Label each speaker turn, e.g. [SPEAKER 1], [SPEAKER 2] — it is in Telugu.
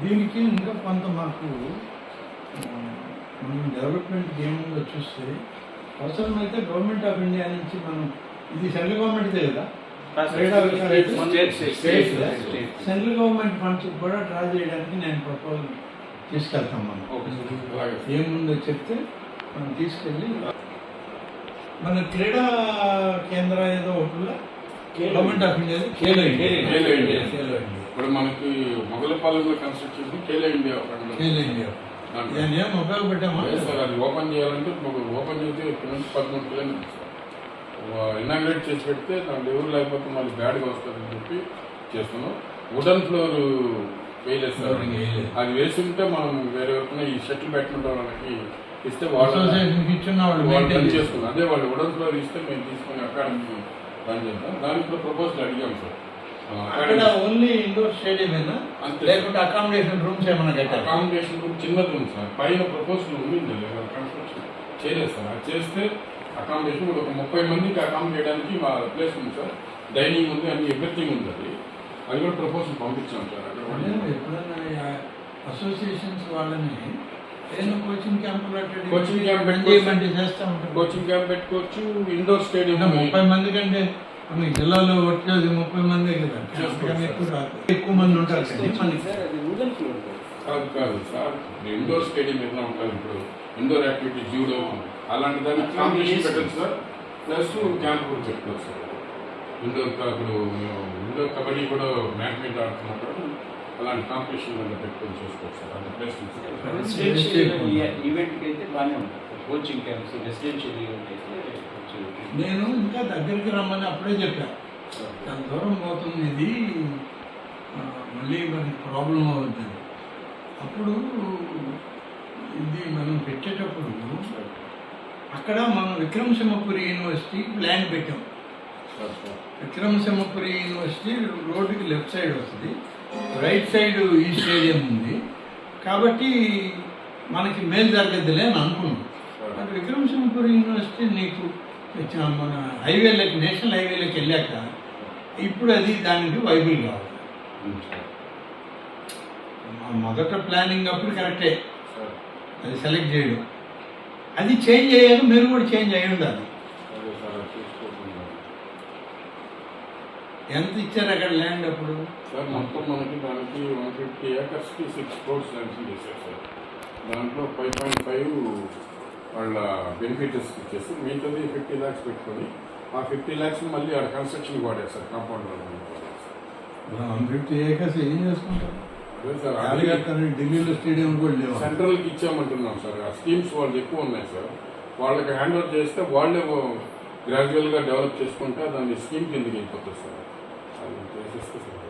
[SPEAKER 1] దీనికి ఇంకా కొంత మాకు మనం డెవలప్మెంట్ ఏముందో చూస్తే అవసరమైతే గవర్నమెంట్ ఆఫ్ ఇండియా నుంచి మనం ఇది సెంట్రల్ గవర్నమెంట్దే కదా? సెంట్రల్ గవర్నమెంట్ ఫండ్స్ కూడా డ్రా చేయడానికి నేను ప్రపోజల్ తీసుకెళ్తాం మనం. ఏముందో చెప్తే మనం తీసుకెళ్ళి మన క్రీడా కేంద్ర ఏదో ఒకటి government of India Khelo India
[SPEAKER 2] Khelo India.
[SPEAKER 1] Khelo India
[SPEAKER 2] ఇప్పుడు మనకి మొగలపాలెంలో కన్స్ట్రక్షన్ ఖేలో ఇండియా ఒకటి
[SPEAKER 1] ఖేలో ఇండియా
[SPEAKER 2] దాంట్లో.
[SPEAKER 1] దాన్ని ఏం ఉపయోగపెట్టామా
[SPEAKER 2] లేదు సార్ అది ఓపెన్ చేయాలంటే మాకు ఓపెన్ చేస్తే ఇక్కడ నుంచి పదమూడు కిలోమీటర్స్ ఇనాగ్రేట్ చేసి పెడితే దాంట్లో ఎవరు లేకపోతే మళ్ళీ బ్యాడ్గా వస్తుందని చెప్పి చేస్తున్నాం. వుడన్ ఫ్లోర్ వేయలేదు సార్. అది వేసి ఉంటే మనం వేరే ఎవరికైనా ఈ షటిల్ బ్యాడ్మింటన్ వాళ్ళకి ఇస్తే వాళ్ళు చేసుకున్నాం అదే వాళ్ళు వుడన్ ఫ్లోర్ ఇస్తే మేము తీసుకొని అకాడమీ పని చేద్దాం కూడా ప్రపోజల్ అడిగాం సార్.
[SPEAKER 1] అక్కడ ఓన్లీ ఇండోర్ స్టేడియమేనా
[SPEAKER 2] అంతే.
[SPEAKER 1] లేకుంటే అకామిడేషన్ రూమ్స్ ఏమైనా కట్టారు?
[SPEAKER 2] అకామిడేషన్ కూడా చిన్నది ఉంది సార్. పైన ప్రపోజల్ ఉంది. కన్స్ట్రక్షన్ చేయలేదు సార్. అది చేస్తే అకామిడేషన్ ఒక ముప్పై మందికి అకామిడేట్ చేయడానికి మా ప్లేస్ ఉంది సార్. డైనింగ్ ఉంది అన్ని ఎవ్రీథింగ్ ఉంది అది. అది కూడా ప్రపోజల్ పంపించాం సార్. అక్కడ
[SPEAKER 1] అదే ఎప్పుడైనా అసోసియేషన్స్ వాళ్ళని కోచింగ్
[SPEAKER 2] క్యాంప్
[SPEAKER 1] చేయమంటే చేస్తూ ఉంటారు
[SPEAKER 2] కోచింగ్ క్యాంప్ పెట్టుకోవచ్చు ఇండోర్ స్టేడియం
[SPEAKER 1] ముప్పై మంది కంటే మన జిల్లాలో వచ్చేది ముప్పై మందే కదా. ఎక్కువ మంది. ఉంటారు
[SPEAKER 3] కదా.
[SPEAKER 2] కాదు సార్ ఇండోర్ స్టేడియం ఎట్లా ఉంటుంది ఇప్పుడు? ఇండోర్ యాక్టివిటీ జూడో అలాంటి దానికి కాంపిటీషన్ పెట్టచ్చు సార్? ప్లస్ క్యాంప్ కూడా పెట్టుకోవచ్చు సార్. ఇండోర్ ఇప్పుడు మేము ఇండోర్ కబడ్డీ కూడా మ్యాచ్ మీద ఆడుతున్నప్పుడు అలాంటి కాంపిటీషన్ పెట్టుకొని చేసుకోవచ్చు సార్?
[SPEAKER 3] రెసిడెన్షియల్ ఈవెంట్కి అయితే బాగానే ఉంటుంది. కోచింగ్ క్యాంప్స్ రెసిడెన్షియల్ ఈవెంట్ అయితే కొంచెం
[SPEAKER 1] నేను ఇంకా దగ్గరికి రమ్మని అప్పుడే చెప్పా. చాలా దూరం పోతుంది ఇది. మళ్ళీ మనకి ప్రాబ్లం అవుతుంది. అప్పుడు ఇది మనం పెట్టేటప్పుడు అక్కడ మనం విక్రమసింహపురి యూనివర్సిటీ ల్యాండ్ పెట్టాం. విక్రమసింహపురి యూనివర్సిటీ రోడ్డుకి లెఫ్ట్ సైడ్ వస్తుంది. రైట్ సైడ్ ఈ స్టేడియం ఉంది. కాబట్టి మనకి మేలు జరగద్దులే అని అనుకున్నాం. అక్కడ విక్రమసింహపురి యూనివర్సిటీ నీకు మన హైవేలకి నేషనల్ హైవేలకి వెళ్ళాక ఇప్పుడు అది దానికి వైబుల్ కావాలి. మొదట ప్లానింగ్ అప్పుడు కరెక్టే. అది సెలెక్ట్ చేయడం. అది చేంజ్ అయ్యాక మీరు కూడా చేంజ్ అయ్యి ఉండాలి
[SPEAKER 2] అదే సార్ అది చూసుకోకుండా
[SPEAKER 1] ఎంత ఇచ్చారు అక్కడ ల్యాండ్ అప్పుడు?
[SPEAKER 2] సార్ మొత్తం మనకి దానికి వన్ ఫిఫ్టీ ఏకర్స్కి సిక్స్ క్రోర్స్ శాంక్షన్ చేశారు సార్. దాంట్లో ఫైవ్ పాయింట్ ఫైవ్ వాళ్ళ బెనిఫిట్స్ ఇచ్చేసి మిగతాది ఫిఫ్టీ ల్యాక్స్ పెట్టుకొని ఆ ఫిఫ్టీ ల్యాక్స్ మళ్ళీ ఆడ కన్స్ట్రక్షన్ వాడారు sir compound
[SPEAKER 1] one fifty acres ఏం చేసుకుంటారు ఢిల్లీలో స్టేడియం కూడా లేవు?
[SPEAKER 2] సెంట్రల్కి ఇచ్చామంటున్నాం సార్. ఆ స్కీమ్స్ వాళ్ళు ఎక్కువ ఉన్నాయి సార్. వాళ్ళకి హ్యాండ్ ఓవర్ చేస్తే వాళ్ళే గ్రాడ్యువల్గా డెవలప్ చేసుకుంటే దాన్ని స్కీమ్ కిందకి వెళ్ళిపోతుంది సార్. అది చేసేస్తే సార్